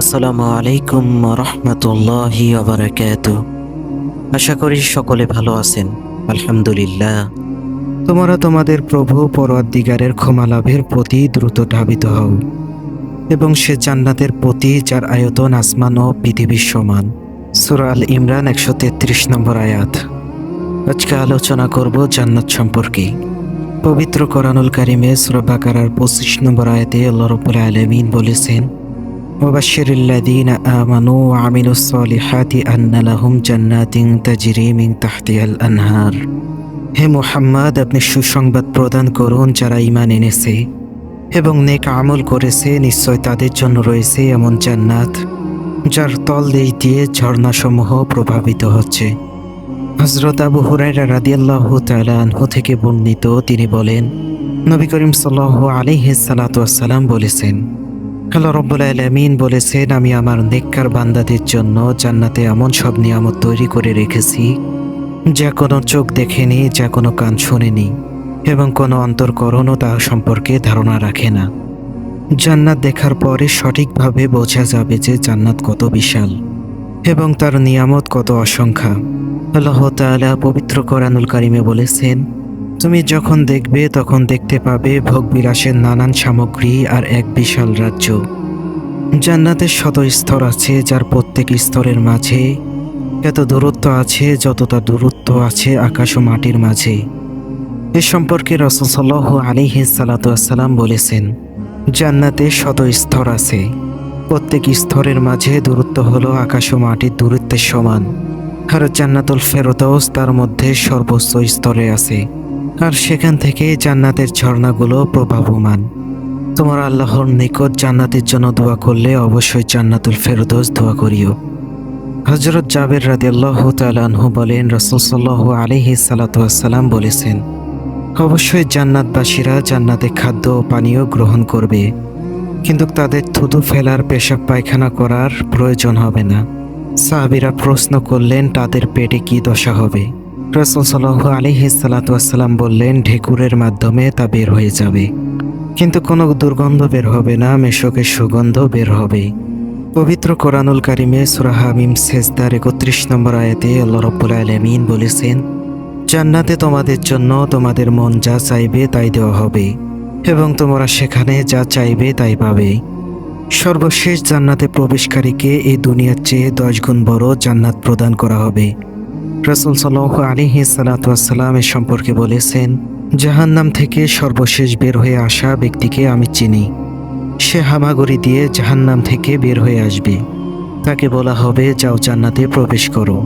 আসসালামু আলাইকুম রহমতুল্লাহি আবরাকাত আশা করি সকলে ভালো আছেন, আলহামদুলিল্লাহ। তোমরা তোমাদের প্রভু পরদিগারের ক্ষমা লাভের প্রতি দ্রুত ধাবিত হও এবং সে জান্নাতের প্রতি যার আয়তন, আসমান ও পৃথিবীর সমান। সুরাল ইমরান একশো তেত্রিশ নম্বর আয়াত। আজকে আলোচনা করব জান্নাত সম্পর্কে। পবিত্র করানুল কারিমে সুরা বাকারার পঁচিশ নম্বর আয়াতে আল্লাহ রবুল আলমিন বলেছেন وبشر الذين آمنوا وعملوا الصالحات أن لهم جنات تجري من تحتها الأنهار হে মুহাম্মদ আপনি সুসংবাদ প্রদান করুন যারা ইমান এনেছে এবং নেক আমল করেছে নিশ্চয় তাদের জন্য রয়েছে এমন জান্নাত যার তল দেশ দিয়ে ঝর্ণাসমূহ প্রভাবিত হচ্ছে হজরত আবু হুরাইরা রাদিয়াল্লাহ তাআলা আনহু থেকে বর্ণিত তিনি বলেন নবী করিম সাল্লাল্লাহু আলাইহি সালাম বলেছেন আল্লাহ রব্বুল আলমিন বলেছেন, আমি আমার নেককার বান্দাদের জন্য জান্নাতে এমন সব নিয়ামত তৈরি করে রেখেছি, যা কোনো চোখ দেখেনি, যা কোনো কান শোনেনি, এবং কোনো অন্তর্করণও তা সম্পর্কে ধারণা রাখে না। জান্নাত দেখার পরে সঠিকভাবে বোঝা যাবে যে জান্নাত কত বিশাল এবং তার নিয়ামত কত অসংখ্যা। আল্লাহ তাআলা পবিত্র করানুল কারিমে বলেছেন তুমি যখন দেখবে, তখন দেখতে পাবে ভোগবিলাসের নানান সামগ্রী আর এক বিশাল রাজ্য। জান্নাতের শত স্তর আছে যার প্রত্যেক স্তরের মাঝে এত দূরত্ব আছে, যতটা দূরত্ব আছে আকাশ ও মাটির মাঝে। এ সম্পর্কে রসসল্লাহ আলিহি সালাতাম বলেছেন, জান্নাতে শত স্তর আছে। প্রত্যেক স্তরের মাঝে দূরত্ব হলো আকাশ ও মাটির দূরত্বের সমান। আর জান্নাতুল ফেরতৌস তার মধ্যে সর্বোচ্চ স্তরে আছে। আর সেখান থেকে জান্নাতের ঝর্ণাগুলো প্রভাবমান তোমার আল্লাহর নিকট জান্নাতের জন্য দোয়া করলে অবশ্যই জান্নাতুল ফেরদোস দোয়া করিও। হজরত জাবের রাদি আল্লাহ তালাহু বলেন, রসুল সাল্লাহ আলিহি সালাতাম বলেছেন, অবশ্যই জান্নাতবাসীরা জান্নাতে খাদ্য ও পানীয় গ্রহণ করবে, কিন্তু তাদের থুতু ফেলার পেশাব পায়খানা করার প্রয়োজন হবে না। সাহাবিরা প্রশ্ন করলেন, তাদের পেটে কি দশা হবে? রসুল সাল্লাহ আলিহি সালাতাম বললেন, ঢেকুরের মাধ্যমে তা বের হয়ে যাবে। কিন্তু কোনো দুর্গন্ধ বের হবে না, মেশকের সুগন্ধ বের হবে। পবিত্র কোরআনুল কারিমে সুরাহামিম সেজদার একত্রিশ নম্বর আয়াতে আল্লাহ রব্বুল আলমিন বলেছেন, জান্নাতে তোমাদের জন্য তোমাদের মন যা চাইবে তাই দেওয়া হবে, এবং তোমরা সেখানে যা চাইবে তাই পাবে। সর্বশেষ জান্নাতে প্রবেশকারীকে এই দুনিয়ার চেয়ে দশ গুণ বড় জান্নাত প্রদান করা হবে। রসুল সাল্লাহ আলিহি সালাতাম সম্পর্কে বলেছেন, জাহান্নাম থেকে সর্বশেষ বের হয়ে আসা ব্যক্তিকে আমি চিনি। সে হামাগুড়ি দিয়ে জাহান্নাম থেকে বের হয়ে আসবে। তাকে বলা হবে, যাও জান্নাতে প্রবেশ করো।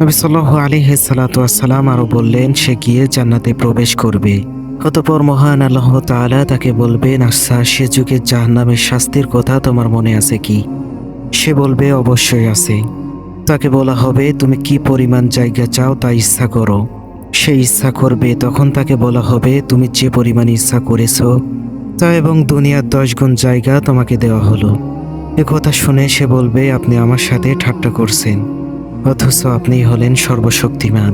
নবী সাল্লাহ আলিহি সালাতাম আরও বললেন, সে গিয়ে জান্নাতে প্রবেশ করবে। অতপর মহান আল্লাহ তাআলা তাকে বলবেন আচ্ছা সে যুগের জাহান্নামের শাস্তির কথা তোমার মনে আছে কি? সে বলবে, অবশ্যই আছে। তাকে বলা হবে, তুমি কি পরিমাণ জায়গা চাও তা ইচ্ছা করো। সে ইচ্ছা করবে, তখন তাকে বলা হবে, তুমি যে পরিমাণ ইচ্ছা করেছ তা এবং দুনিয়ার দশ গুণ জায়গা তোমাকে দেওয়া হলো। এ কথা শুনে সে বলবে, আপনি আমার সাথে ঠাট্টা করছেন, অথচ আপনি হলেন সর্বশক্তিমান।